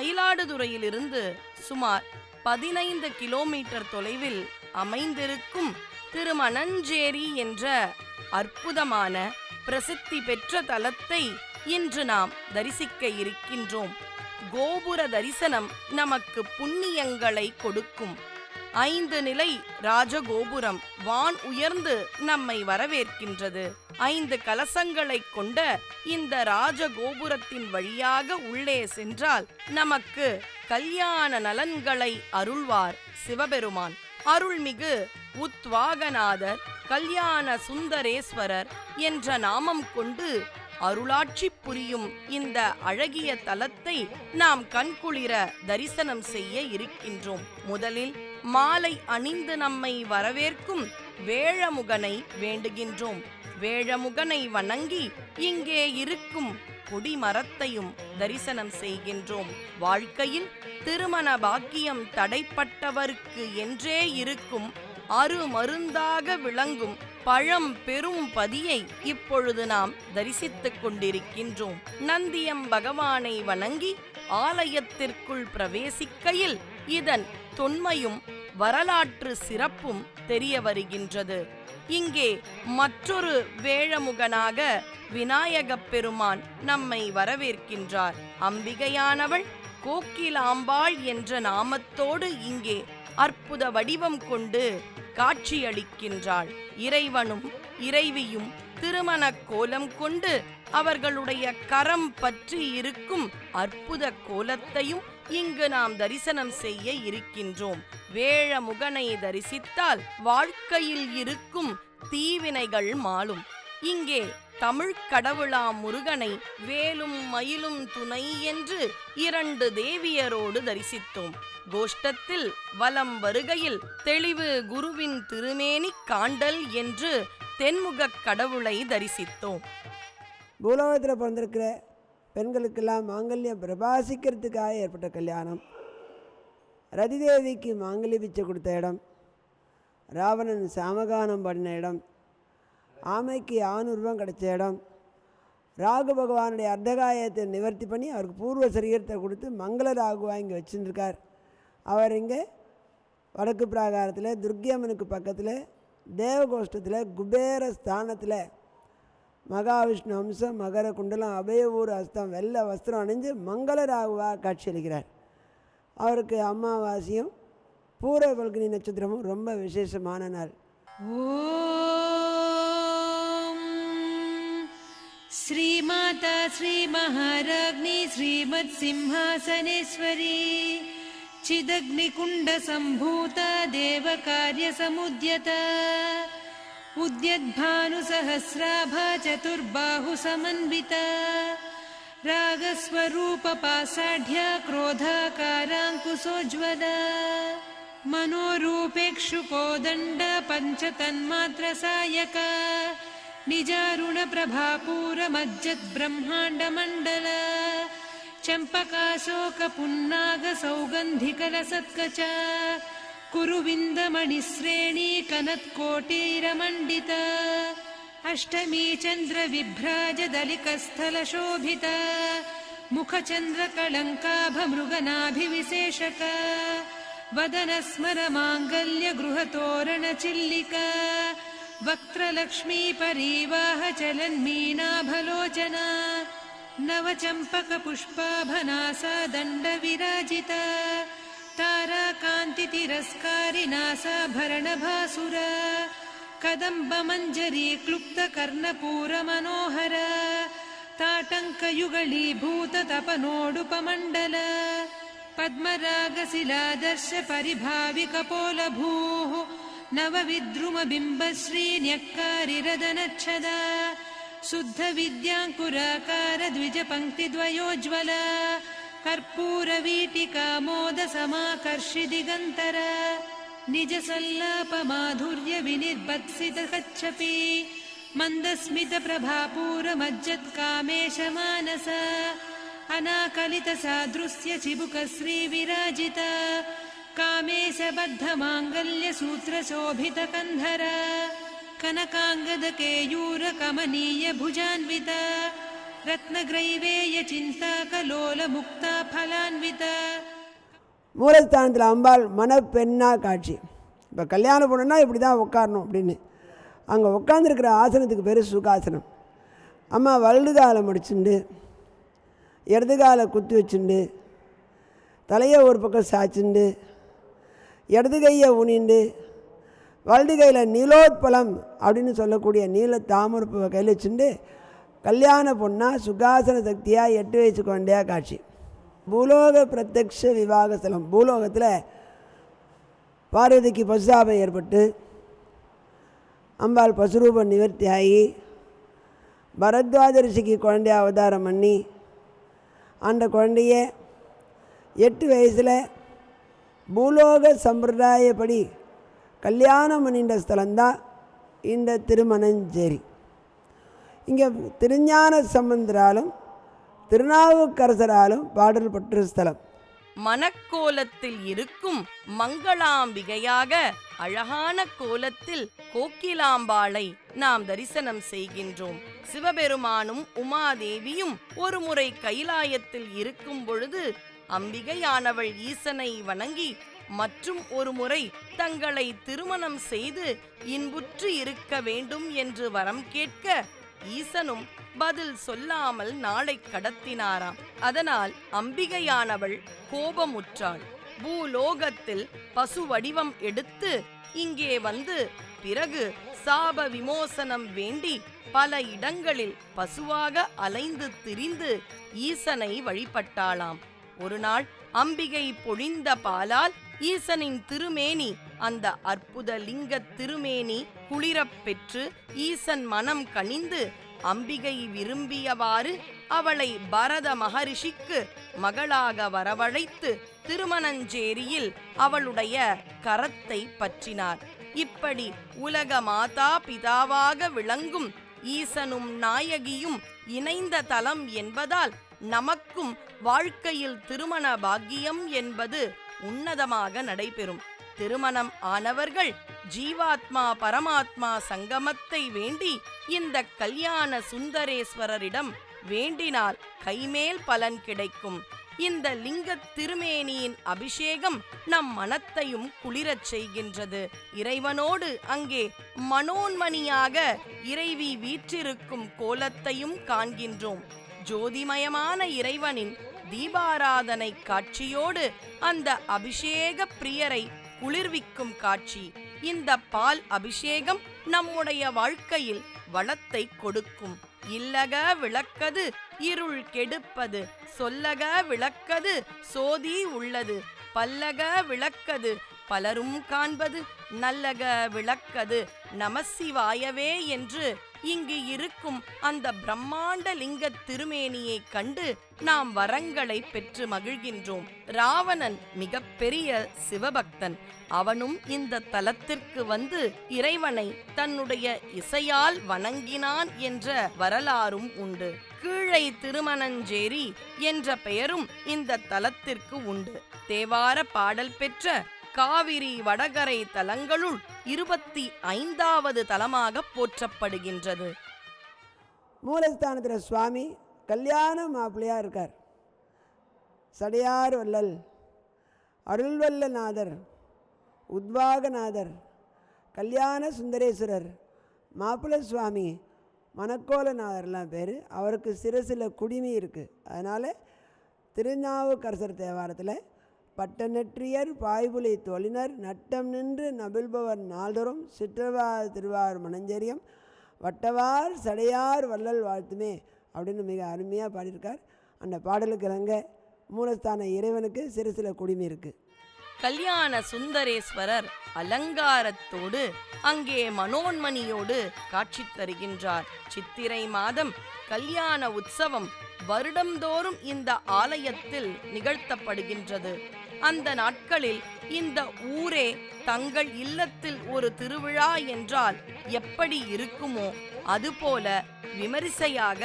மயிலாடுதுறையிலிருந்து சுமார் பதினைந்து கிலோமீட்டர் தொலைவில் அமைந்திருக்கும் திருமணஞ்சேரி என்ற அற்புதமான பிரசித்தி பெற்ற தலத்தை இன்று நாம் தரிசிக்க இருக்கின்றோம். கோபுர தரிசனம் நமக்கு புண்ணியங்களை கொடுக்கும். ஐந்து நிலை ராஜகோபுரம் வான் உயர்ந்து நம்மை வரவேற்கின்றது. ஐந்து கலசங்களைக் கொண்ட இந்த ராஜகோபுரத்தின் வழியாக உள்ளே சென்றால் நமக்கு கல்யாண நலன்களை அருள்வார் சிவபெருமான். அருள்மிகு உத்வாகநாதர் கல்யாண சுந்தரேஸ்வரர் என்ற நாமம் கொண்டு அருளாட்சி புரியும் இந்த அழகிய தலத்தை நாம் கண்குளிர தரிசனம் செய்ய இருக்கின்றோம். முதலில் மாலை அணிந்து நம்மை வரவேற்கும் வேழமுகனை வேண்டுகின்றோம். வேழமுகனை வணங்கி இங்கே இருக்கும் கொடிமரத்தையும் தரிசனம் செய்கின்றோம். வாழ்க்கையில் திருமண பாக்கியம் தடைப்பட்டவருக்கு என்றே இருக்கும் அருமருந்தாக விளங்கும் பழம் பெரும் பதியை இப்பொழுது நாம் தரிசித்துக் கொண்டிருக்கின்றோம். நந்தியம் பகவானை வணங்கி ஆலயத்திற்குள் பிரவேசிக்கையில் இதன் தொன்மையும் வரலாற்று சிறப்பும் தெரிய வருகின்றது. இங்கே மற்றொரு வேழமுகனாக விநாயகப் பெருமான் நம்மை வரவேற்கின்றார். அம்பிகையானவள் கோக்கிலாம்பாள் என்ற நாமத்தோடு இங்கே அற்புத வடிவம் கொண்டு காட்சியளிக்கின்றாள். இறைவனும் இறைவியும் திருமண கோலம் கொண்டு அவர்களுடைய கரம் பற்றி இருக்கும் அற்புத கோலத்தையும் இங்கு நாம் தரிசனம் செய்ய இருக்கின்றோம். வேழ முகனை தரிசித்தால் வாழ்க்கையில் இருக்கும் தீவினைகள் மாளும் இங்கே தமிழ் கடவுளா முருகனை வேலும் மயிலும் துணை என்று இரண்டு தேவியரோடு தரிசித்தோம். கோஷ்டத்தில் வலம் வருகையில் தெளிவு குருவின் திருமேனி காண்டல் என்று தென்முக கடவுளை தரிசித்தோம். பூலோகத்தில் பிறந்திருக்கிற பெண்களுக்கெல்லாம் மாங்கல்யம் பிரபாசிக்கிறதுக்காக ஏற்பட்ட கல்யாணம். ரதிதேவிக்கு மாங்கல்ய பிச்சை கொடுத்த இடம். ராவணன் சாமகானம் பண்ணின இடம். ஆமைக்கு ஆணுருவம் கிடைச்ச இடம். ராகு பகவானுடைய அர்த்தகாயத்தை நிவர்த்தி பண்ணி அவருக்கு பூர்வ சரீரத்தை கொடுத்து மங்கள ராகு இங்கே வச்சுருக்கார் அவர் இங்கே வடக்கு பிராகாரத்தில் துர்க்கியம்மனுக்கு பக்கத்தில் தேவகோஷ்டத்தில் குபேர ஸ்தானத்தில் மகாவிஷ்ணு அம்சம் மகர குண்டலம் அபயவூர் அஸ்தம் வெள்ளை வஸ்திரம் அணிஞ்சு மங்கள காட்சி அளிக்கிறார் அவருக்கு அமாவாசையும் பூர பல்கனி நட்சத்திரமும் ரொம்ப விசேஷமான நாள். ஸ்ரீமாதா ஸ்ரீ மகாராக்னி ஸ்ரீமத் சிம்ஹாசனேஸ்வரி. चिदग्निकुण्डसम्भूता देवकार्यसमुद्यता उद्यद्भानुसहस्राभा चतुर्बाहुसमन्विता रागस्वरूपपासाढ्या क्रोधाकाराङ्कुशोज्ज्वला मनोरूपेक्षुकोदण्ड पञ्चतन्मात्रसायका निजारुणप्रभापूरमज्जद्ब्रह्माण्डमण्डल चम्पकाशोकपुन्नागसौगन्धिकलसत्कचा कुरुविन्दमणिश्रेणी कनत्कोटीरमण्डिता अष्टमी चन्द्रविभ्राजदलिकस्थलशोभिता मुखचन्द्रकलङ्काभमृगनाभिविशेषका वदनस्मरमाङ्गल्यगृहतोरणचिल्लिका वक्त्रलक्ष्मीपरीवाहचलन्मीनाभलोचना नवचम्पकपुष्पाभनासा दण्डविराजिता दण्डविराजित ताराकान्ति तिरस्कारि कदम्बमञ्जरी क्लुप्तकर्णपूरमनोहर ताटङ्कयुगलीभूततपनोडुपमण्डल। पद्मरागशिलादर्श परिभावि कपोलभूः नवविद्रुमबिम्बश्री शुद्धविद्याङ्कुराकारद्विजपङ्क्तिद्वयोज्वल कर्पूरवीटिकामोदसमाकर्षि दिगन्तर निजसल्लापमाधुर्यपि मन्दस्मितप्रभापूरमज्जत्कामेश मानस अनाकलितसदृश्य चिबुक श्रीविराजित कामेश बद्धमाङ्गल्यसूत्रशोभितकन्धर कामेशबद्धमाङ्गल्यसूत्रशोभितकन्धर कनकाङ्गदकेयूरकमनीय भुजान्वित रत्नग्रैवेयचिन्ताकलोलमुक्ता फलान्विता மூலஸ்தானத்தில் அம்பாள் மணப்பெண்ணா காட்சி இப்போ கல்யாணம் பொண்ணுன்னா இப்படி தான் உட்காரணும் அப்படின்னு அங்கே உட்காந்துருக்கிற ஆசனத்துக்கு பேர் சுகாசனம் அம்மா வலது காலை முடிச்சுண்டு இடது காலை குத்தி வச்சுண்டு தலையை ஒரு பக்கம் சாய்ச்சுண்டு இடது கையை உணிண்டு வலது கையில் நீலோத்பலம் அப்படின்னு சொல்லக்கூடிய நீல தாமரப்பூவை கையில் வச்சுட்டு கல்யாண பொண்ணா சுகாசன சக்தியாக எட்டு வயசு கொண்டே காட்சி. பூலோக பிரத்யக்ஷ விவாக ஸ்தலம். பூலோகத்தில் பார்வதிக்கு பசுதாபம் ஏற்பட்டு அம்பாள் பசுரூப நிவர்த்தி ஆகி பரத்வாஜ ரிஷிக்கு குழந்தைய அவதாரம் பண்ணி அந்த குழந்தைய எட்டு வயசில் பூலோக சம்பிரதாயப்படி கல்யாணம் பண்ணின்ற ஸ்தலம்தான் இந்த திருமணஞ்சேரி. இங்கே திருஞான சம்பந்தராலும் திருநாவுக்கரசராலும் பாடல் பெற்ற ஸ்தலம். மணக்கோலத்தில் இருக்கும் மங்களாம்பிகையாக அழகான கோலத்தில் கோக்கிலாம்பாளை நாம் தரிசனம் செய்கின்றோம். சிவபெருமானும் உமாதேவியும் ஒருமுறை கைலாயத்தில் இருக்கும் பொழுது அம்பிகையானவள் ஈசனை வணங்கி மற்றும் ஒரு முறை தங்களை திருமணம் செய்து இன்புற்று இருக்க வேண்டும் என்று வரம் கேட்க ஈசனும் பதில் சொல்லாமல் நாளை கடத்தினாராம். அதனால் அம்பிகையானவள் கோபமுற்றாள். பூலோகத்தில் பசு வடிவம் எடுத்து இங்கே வந்து பிறகு சாப விமோசனம் வேண்டி பல இடங்களில் பசுவாக அலைந்து திரிந்து ஈசனை வழிபட்டாளாம். ஒரு நாள் அம்பிகை பொழிந்த பாலால் ஈசனின் திருமேனி. அந்த அற்புத லிங்க திருமேனி குளிரப் பெற்று ஈசன் மனம் கனிந்து அம்பிகை விரும்பியவாறு அவளை பரத மகரிஷிக்கு மகளாக வரவழைத்து திருமணஞ்சேரியில் அவளுடைய கரத்தை பற்றினார். இப்படி உலக மாதா பிதாவாக விளங்கும் ஈசனும் நாயகியும் இணைந்த தலம் என்பதால் நமக்கும் வாழ்க்கையில் திருமண பாக்கியம் என்பது உன்னதமாக நடைபெறும். திருமணம் ஆனவர்கள் ஜீவாத்மா பரமாத்மா சங்கமத்தை வேண்டி இந்த கல்யாண சுந்தரேஸ்வரரிடம் வேண்டினால் கைமேல் பலன் கிடைக்கும். இந்த லிங்க திருமேனியின் அபிஷேகம் நம் மனத்தையும் குளிரச் செய்கின்றது. இறைவனோடு அங்கே மனோன்மணியாக இறைவி வீற்றிருக்கும் கோலத்தையும் காண்கின்றோம். ஜோதிமயமான இறைவனின் தீபாராதனை காட்சியோடு அந்த அபிஷேக பிரியரை குளிர்விக்கும் காட்சி. இந்த பால் அபிஷேகம் நம்முடைய வாழ்க்கையில் வளத்தை கொடுக்கும். இல்லக விளக்கது இருள் கெடுப்பது. சொல்லக விளக்கது சோதி உள்ளது. பல்லக விளக்கது பலரும் காண்பது. நல்லக விளக்கது நமசிவாயவே என்று இங்கு இருக்கும் அந்த பிரம்மாண்ட லிங்க திருமேனியை கண்டு நாம் வரங்களை பெற்று மகிழ்கின்றோம். ராவணன் மிகப்பெரிய சிவபக்தன். அவனும் இந்த தலத்திற்கு வந்து இறைவனை தன்னுடைய இசையால் வணங்கினான் என்ற வரலாறும் உண்டு. கீழை திருமணஞ்சேரி என்ற பெயரும் இந்த தலத்திற்கு உண்டு. தேவார பாடல் பெற்ற காவிரி வடகரை தலங்களுள் இருபத்தி ஐந்தாவது தலமாக போற்றப்படுகின்றது. மூலஸ்தானத்தில் சுவாமி கல்யாண மாப்பிள்ளையாக இருக்கார். சடையார் வல்லல் அருள்வல்லநாதர் உத்வாகநாதர் கல்யாண சுந்தரேஸ்வரர் மாப்பிள்ள சுவாமி மணக்கோலநாதர்லாம் பேர். அவருக்கு சிரசில் குடிமி இருக்குது அதனால் திருநாவுக்கரசர் தேவாரத்தில் பட்ட நெற்றியர் பாய்புலி தொழினர் நட்டம் நின்று நபில்பவர் நாள்தோறும் சிற்றவா திருவார் மணஞ்சரியம் வட்டவார் சடையார் வள்ளல் வாழ்த்துமே அப்படின்னு மிக அருமையாக பாடியிருக்கார். அந்த பாடலுக்கு இறங்க மூலஸ்தான இறைவனுக்கு சிறு சில குடிமை இருக்குது கல்யாண சுந்தரேஸ்வரர் அலங்காரத்தோடு அங்கே மனோன்மணியோடு காட்சி தருகின்றார். சித்திரை மாதம் கல்யாண உற்சவம் வருடந்தோறும் இந்த ஆலயத்தில் நிகழ்த்தப்படுகின்றது. அந்த நாட்களில் இந்த ஊரே தங்கள் இல்லத்தில் ஒரு திருவிழா என்றால் எப்படி இருக்குமோ அதுபோல விமரிசையாக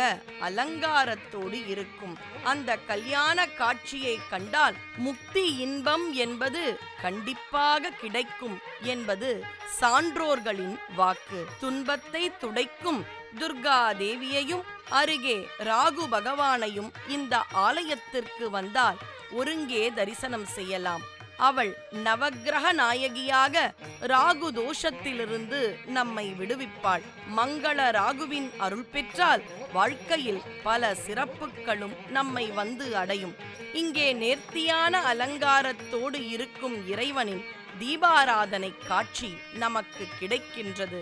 அலங்காரத்தோடு இருக்கும். அந்த கல்யாண காட்சியை கண்டால் முக்தி இன்பம் என்பது கண்டிப்பாக கிடைக்கும் என்பது சான்றோர்களின் வாக்கு. துன்பத்தை துடைக்கும் துர்கா தேவியையும் அருகே ராகு பகவானையும் இந்த ஆலயத்திற்கு வந்தால் ஒருங்கே தரிசனம் செய்யலாம். அவள் நவக்கிரக நாயகியாக ராகு தோஷத்திலிருந்து நம்மை விடுவிப்பாள். மங்கள ராகுவின் அருள் பெற்றால் வாழ்க்கையில் பல சிறப்புகளும் நம்மை வந்து அடையும். இங்கே நேர்த்தியான அலங்காரத்தோடு இருக்கும் இறைவனின் தீபாராதனை காட்சி நமக்கு கிடைக்கின்றது.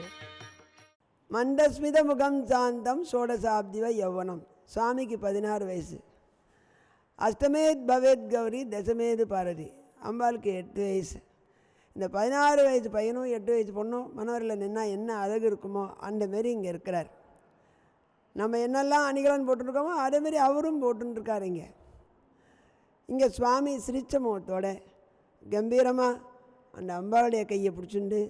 மந்தஸ்மித முகம் சாந்தம் சோடசாப்திவ யௌவனம். சுவாமிக்கு பதினாறு வயசு. அஷ்டமேத் பவேத் கௌரி தசமேது பாரதி. அம்பாளுக்கு எட்டு வயசு. இந்த பதினாறு வயசு பையனும் எட்டு வயசு பொண்ணும் மனோரில் நின்னா என்ன அழகு இருக்குமோ அந்த மாரி இங்கே இருக்கிறார். நம்ம என்னெல்லாம் அணிகலன் போட்டுருக்கோமோ அதேமாரி அவரும் போட்டுருக்காரு இங்கே. இங்கே சுவாமி சிரிச்ச முகத்தோட கம்பீரமாக அந்த அம்பாளுடைய கையை பிடிச்சிண்டு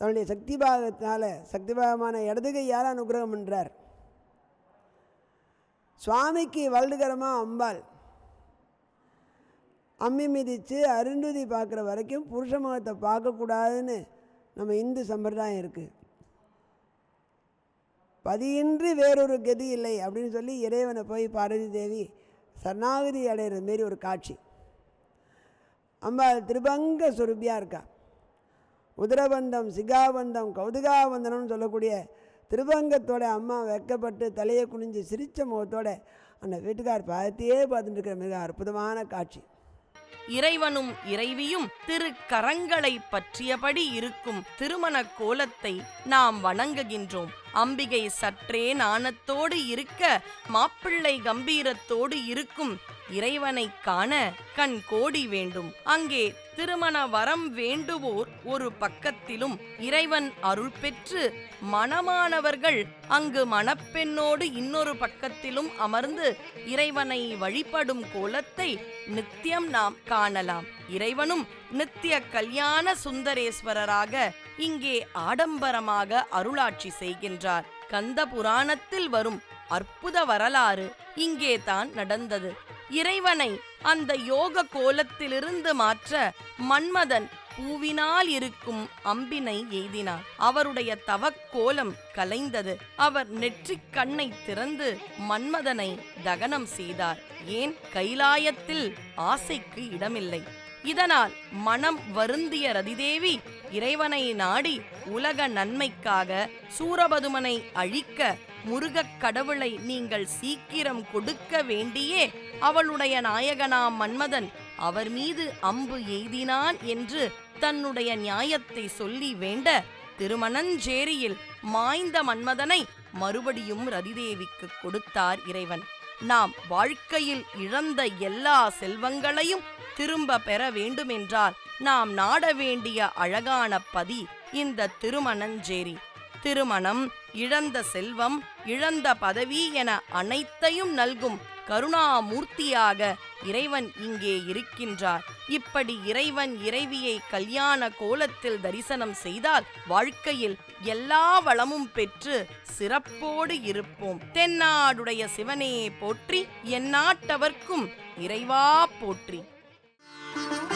தன்னுடைய சக்தி பாகத்தினால சக்தி பாகமான இடது கையால் அனுகிரகம் பண்ணுறார் சுவாமிக்கு வல்லுகரமாக அம்பாள். அம்மி மிதித்து அருந்துதி பார்க்குற வரைக்கும் புருஷ முகத்தை பார்க்கக்கூடாதுன்னு நம்ம இந்து சம்பிரதாயம் இருக்குது பதியின்றி வேறொரு கதி இல்லை அப்படின்னு சொல்லி இறைவனை போய் பார்வதி தேவி சரணாகதி அடைகிற மாரி ஒரு காட்சி. அம்பாள் திருபங்க சுரூபியாக இருக்கா. உதிரபந்தம் சிகாபந்தம் கௌதுகாபந்தனம்னு சொல்லக்கூடிய திருபங்கத்தோட அம்மா வெக்கப்பட்டு தலையை குனிஞ்சு சிரித்த முகத்தோட அந்த வீட்டுக்கார் பார்த்தையே பார்த்துட்டு இருக்கிற மிக அற்புதமான காட்சி. இறைவனும் இறைவியும் திருக்கரங்களை பற்றியபடி இருக்கும் திருமண கோலத்தை நாம் வணங்குகின்றோம். அம்பிகை சற்றே நாணத்தோடு இருக்க மாப்பிள்ளை கம்பீரத்தோடு இருக்கும். இறைவனை காண கண் கோடி வேண்டும். அங்கே திருமண வரம் வேண்டுவோர் ஒரு பக்கத்திலும் இறைவன் அருள் பெற்று மணமானவர்கள் அங்கு மணப்பெண்ணோடு இன்னொரு பக்கத்திலும் அமர்ந்து இறைவனை வழிபடும் கோலத்தை நித்தியம் நாம் காணலாம். இறைவனும் நித்திய கல்யாண சுந்தரேஸ்வரராக இங்கே ஆடம்பரமாக அருளாட்சி செய்கின்றார். கந்த புராணத்தில் வரும் அற்புத வரலாறு இங்கே தான் நடந்தது. இறைவனை அந்த யோக கோலத்திலிருந்து மாற்ற மன்மதன் பூவினால் இருக்கும் அம்பினை எய்தினார். அவருடைய தவக்கோலம் கலைந்தது. அவர் நெற்றிக் கண்ணை திறந்து மன்மதனை தகனம் செய்தார். ஏன்? கைலாயத்தில் ஆசைக்கு இடமில்லை. இதனால் மனம் வருந்திய ரதிதேவி இறைவனை நாடி உலக நன்மைக்காக சூரபதுமனை அழிக்க முருகக் கடவுளை நீங்கள் சீக்கிரம் கொடுக்க வேண்டியே அவளுடைய நாயகனாம் மன்மதன் அவர் மீது அம்பு எய்தினான் என்று தன்னுடைய நியாயத்தை சொல்லி வேண்ட திருமணஞ்சேரியில் மாய்ந்த மன்மதனை மறுபடியும் ரதிதேவிக்கு கொடுத்தார் இறைவன். நாம் வாழ்க்கையில் இழந்த எல்லா செல்வங்களையும் திரும்ப பெற வேண்டுமென்றால் நாம் நாட வேண்டிய அழகான பதி இந்த திருமணஞ்சேரி. திருமணம் இழந்த செல்வம் இழந்த பதவி என அனைத்தையும் நல்கும் கருணாமூர்த்தியாக இறைவன் இங்கே இருக்கின்றார். இப்படி இறைவன் இறைவியை கல்யாண கோலத்தில் தரிசனம் செய்தால் வாழ்க்கையில் எல்லா வளமும் பெற்று சிறப்போடு இருப்போம். தென்னாடுடைய சிவனே போற்றி எந்நாட்டவர்க்கும் இறைவா போற்றி. Thank you.